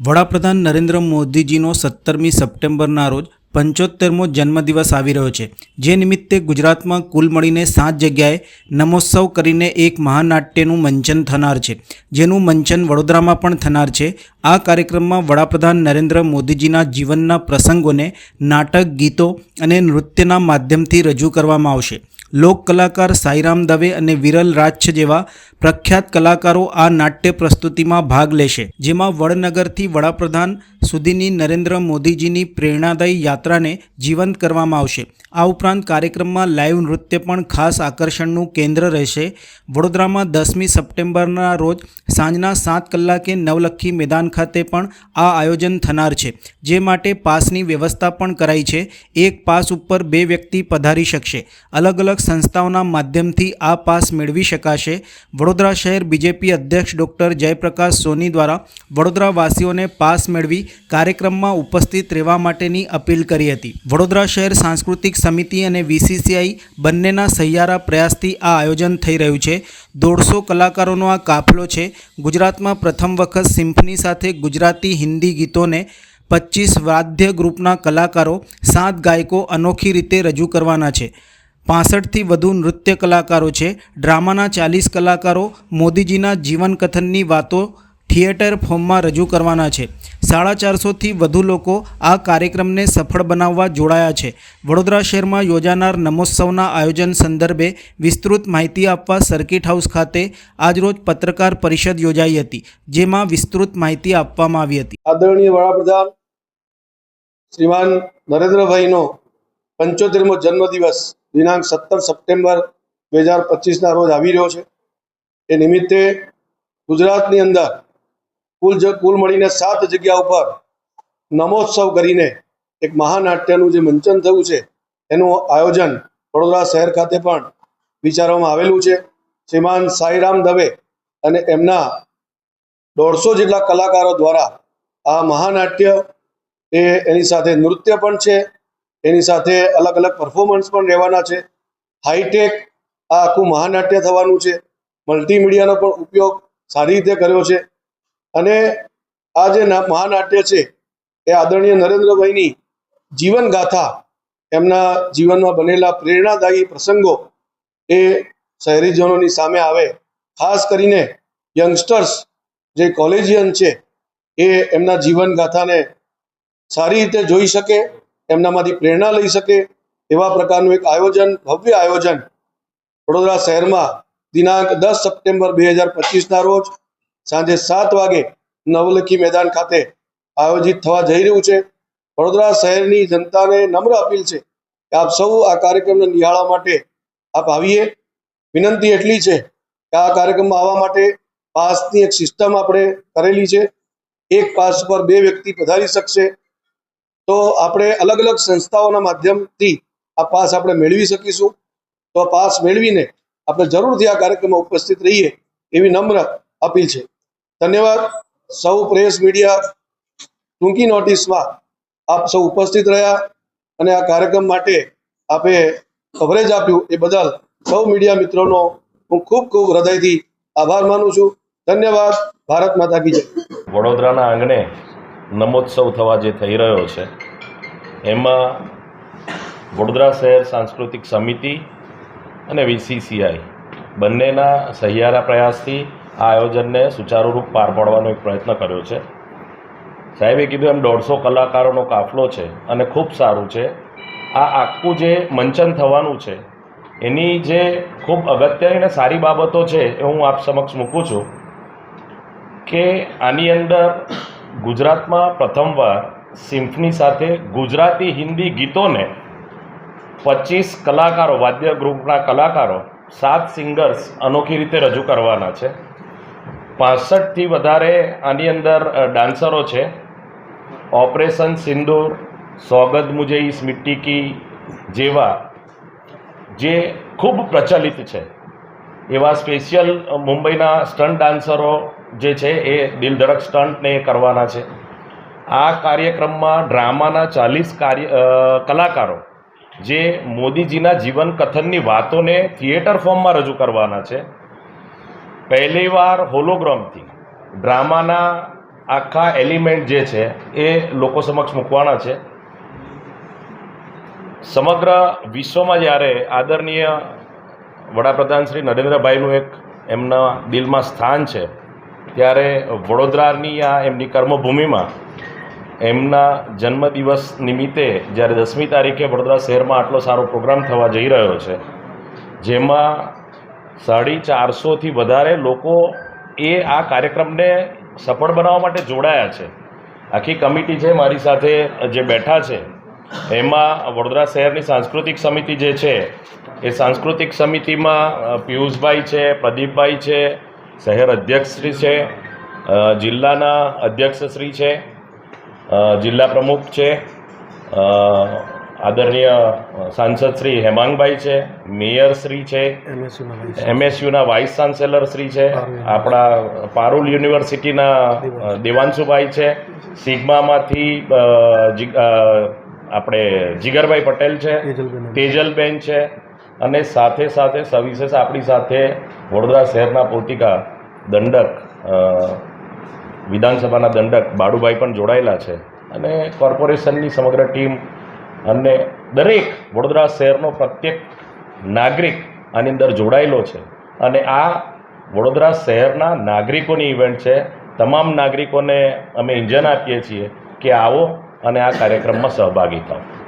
વડાપ્રધાન નરેન્દ્ર મોદીજીનો સત્તરમી સપ્ટેમ્બરના રોજ પંચોતેરમો જન્મદિવસ આવી રહ્યો છે. જે નિમિત્તે ગુજરાતમાં કુલ મળીને સાત જગ્યાએ નમોત્સવ કરીને એક મહાનાટ્યનું મંચન થનાર છે. જેનું મંચન વડોદરામાં પણ થનાર છે. આ કાર્યક્રમમાં વડાપ્રધાન નરેન્દ્ર મોદીજીના જીવનના પ્રસંગોને નાટક, ગીતો અને નૃત્યના માધ્યમથી રજૂ કરવામાં આવશે. લોક કલાકાર સાઈરામ દવે અને વિરલ રાચ્છ જેવા પ્રખ્યાત કલાકારો આ નાટ્ય પ્રસ્તુતિમાં ભાગ લેશે. જેમાં વડનગરથી વડાપ્રધાન સુધીની નરેન્દ્ર મોદીજીની પ્રેરણાદાયી યાત્રાને જીવંત કરવામાં આવશે. આ ઉપરાંત કાર્યક્રમમાં લાઈવ નૃત્ય પણ ખાસ આકર્ષણનું કેન્દ્ર રહેશે. વડોદરામાં દસમી સપ્ટેમ્બરના રોજ સાંજના સાત કલાકે નવલખી મેદાન ખાતે પણ આ આયોજન થનાર છે. જે માટે પાસની વ્યવસ્થા પણ કરાઈ છે. એક પાસ ઉપર બે વ્યક્તિ પધારી શકશે. અલગ અલગ સંસ્થાઓના માધ્યમથી આ પાસ મેળવી શકાશે. વડોદરા શહેર બીજેપી અધ્યક્ષ ડૉક્ટર જયપ્રકાશ સોની દ્વારા વડોદરાવાસીઓને પાસ મેળવી કાર્યક્રમમાં ઉપસ્થિત રહેવા માટેની અપીલ કરી હતી. વડોદરા શહેર સાંસ્કૃતિક સમિતિ અને વીસીસીઆઈ બંનેના સહિયારા પ્રયાસથી આ આયોજન થઈ રહ્યું છે. દોઢસો કલાકારોનો આ કાફલો છે. ગુજરાતમાં પ્રથમ વખત સિમ્ફની સાથે ગુજરાતી હિન્દી ગીતોને પચીસ વાદ્ય ગ્રુપના કલાકારો, સાત ગાયકો અનોખી રીતે રજૂ કરવાના છે. પાસઠથી વધુ નૃત્ય કલાકારો છે. ડ્રામાના ચાલીસ કલાકારો, મોદીજીના જીવનકથનની વાતો થિયેટર ફોર્મમાં રજૂ કરવાના છે. સાડા ચારસોથી વધુ લોકો આ કાર્યક્રમને સફળ બનાવવા જોડાયા છે. વડોદરા શહેરમાં યોજાનાર નમોત્સવના આયોજન સંદર્ભે વિસ્તૃત માહિતી આપવા સર્કિટ હાઉસ ખાતે આજરોજ પત્રકાર પરિષદ યોજાઈ હતી, જેમાં વિસ્તૃત માહિતી આપવામાં આવી હતી. આદરણીય વડાપ્રધાન, શ્રીમાન નરેન્દ્રભાઈનો પંચોતેરમો જન્મદિવસ દિનાંક સત્તર સપ્ટેમ્બર બે હજાર પચીસના રોજ આવી રહ્યો છે. એ નિમિત્તે ગુજરાતની અંદર કુલ કુલ મળીને સાત જગ્યા ઉપર નમોત્સવ કરીને એક મહાનાટ્યનું જે મંચન થયું છે, એનું આયોજન વડોદરા શહેર ખાતે પણ વિચારવામાં આવેલું છે. શ્રીમાન સાઈરામ દવે અને એમના દોઢસો જેટલા કલાકારો દ્વારા આ મહાનાટ્ય એ એની સાથે નૃત્ય પણ છે, એની સાથે અલગ અલગ પરફોર્મન્સ પણ રહેવાના છે. હાઈટેક આ આખું મહાનાટ્ય થવાનું છે. મલ્ટીમીડિયાનો પણ ઉપયોગ સારી રીતે કર્યો છે. અને આ જે મહાનાટ્ય છે, એ આદરણીય નરેન્દ્રભાઈની જીવનગાથા, એમના જીવનમાં બનેલા પ્રેરણાદાયી પ્રસંગો એ શહેરીજનોની સામે આવે. ખાસ કરીને યંગસ્ટર્સ જે કોલેજિયન છે, એ એમના જીવનગાથાને સારી રીતે જોઈ શકે, એમનામાંથી પ્રેરણા લઈ શકે, એવા પ્રકારનું એક આયોજન, ભવ્ય આયોજન વડોદરા શહેરમાં દિનાંક દસ સપ્ટેમ્બર બે હજાર પચીસના રોજ સાંજે સાત વાગે નવલખી મેદાન ખાતે આયોજિત થવા જઈ રહ્યું છે. વડોદરા શહેરની જનતાને નમ્ર અપીલ છે કે આપ સૌ આ કાર્યક્રમને નિહાળવા માટે આપ આવીએ. વિનંતી એટલી છે કે આ કાર્યક્રમમાં આવવા માટે પાસની એક સિસ્ટમ આપણે કરેલી છે. એક પાસ પર બે વ્યક્તિ પધારી શકશે તો આપણે અલગ અલગ સંસ્થાઓના માધ્યમથી આ પાસ આપણે મેળવી શકીશું. તો પાસ મેળવીને આપણે જરૂરથી આ કાર્યક્રમમાં ઉપસ્થિત રહીએ એવી નમ્ર અપીલ છે. ધન્યવાદ. સૌ પ્રેસ મીડિયા, ટૂંકી નોટિસમાં આપ સૌ ઉપસ્થિત રહ્યા અને આ કાર્યક્રમ માટે આપે કવરેજ આપ્યું એ બદલ સૌ મીડિયા મિત્રોનો હું ખૂબ ખૂબ હૃદયથી આભાર માનું છું. ધન્યવાદ. ભારત માતા કી જય. વડોદરાના આંગણે નમોત્સવ થવા જે થઈ રહ્યો છે, એમાં વડોદરા શહેર સાંસ્કૃતિક સમિતિ અને વીસીસીઆઈ બંનેના સહિયારા પ્રયાસથી આ આયોજનને સુચારુરૂપ પાર પાડવાનો એક પ્રયત્ન કર્યો છે. સાહેબે કીધું એમ દોઢસો કલાકારોનો કાફલો છે અને ખૂબ સારું છે. આ આખું જે મંચન થવાનું છે, એની જે ખૂબ અગત્યની અને સારી બાબતો છે એ હું આપ સમક્ષ મૂકું છું કે આની અંદર ગુજરાતમાં પ્રથમવાર સિમ્ફની સાથે ગુજરાતી હિન્દી ગીતોને પચીસ કલાકારો, વાદ્ય ગ્રુપના કલાકારો, સાત સિંગર્સ અનોખી રીતે રજૂ કરવાના છે. પાસઠથી વધારે આની અંદર ડાન્સરો છે. ઓપરેશન સિંદૂર સોગદ મુજે ઇસ મિટ્ટી કી જેવા, જે ખૂબ પ્રચલિત છે. એવા સ્પેશિયલ મુંબઈના સ્ટન્ટ ડાન્સરો જે છે, એ દિલ ધડક સ્ટન્ટને એ કરવાના છે. આ કાર્યક્રમમાં ડ્રામાના ચાલીસ કાર્ય કલાકારો, જે મોદીજીના જીવન કથનની વાતોને થિયેટર ફોર્મમાં રજૂ કરવાના છે. પહેલીવાર હોલોગ્રામથી ડ્રામાના આખા એલિમેન્ટ જે છે, એ લોકો સમક્ષ મૂકવાના છે. સમગ્ર વિશ્વમાં જ્યારે આદરણીય વડાપ્રધાન શ્રી નરેન્દ્રભાઈનું એક એમના દિલમાં સ્થાન છે, ત્યારે વડોદરાની આ એમની કર્મભૂમિમાં એમના જન્મદિવસ નિમિત્તે જ્યારે દસમી તારીખે વડોદરા શહેરમાં આટલો સારો પ્રોગ્રામ થવા જઈ રહ્યો છે, જેમાં સાડી ચારસોથી વધારે લોકો એ આ કાર્યક્રમને સફળ બનાવવા માટે જોડાયા છે. આખી કમિટી છે મારી સાથે જે બેઠા છે, એમાં વડોદરા શહેરની સાંસ્કૃતિક સમિતિ જે છે, એ સાંસ્કૃતિક સમિતિમાં પિયુષભાઈ છે, પ્રદીપભાઈ છે, શહેર અધ્યક્ષશ્રી છે જિલ્લાના અધ્યક્ષશ્રી છે જિલ્લા પ્રમુખ છે આદરણીય સાંસદ શ્રી હેમાંગભાઈ છે મેયર શ્રી છે એમએસયુના વાઇસ ચાન્સેલર શ્રી છે આપણા પારુલ યુનિવર્સિટીના દેવાંશુભાઈ. છે સિગ્મામાંથી આપણે જીગરભાઈ પટેલ છે તેજલબેન છે. અને સાથે સાથે સવિશેષ આપણી સાથે વડોદરા શહેરના પોતિકા દંડક વિધાનસભાના દંડક બાળુભાઈ પણ જોડાયેલા છે. અને કોર્પોરેશનની સમગ્ર ટીમ અને દરેક વડોદરા શહેરનો પ્રત્યેક નાગરિક આની અંદર જોડાયેલો છે. અને આ વડોદરા શહેરના નાગરિકોની ઇવેન્ટ છે. તમામ નાગરિકોને અમે ઇંજન આપીએ છીએ કે આવો અને આ કાર્યક્રમમાં સહભાગી થાઓ.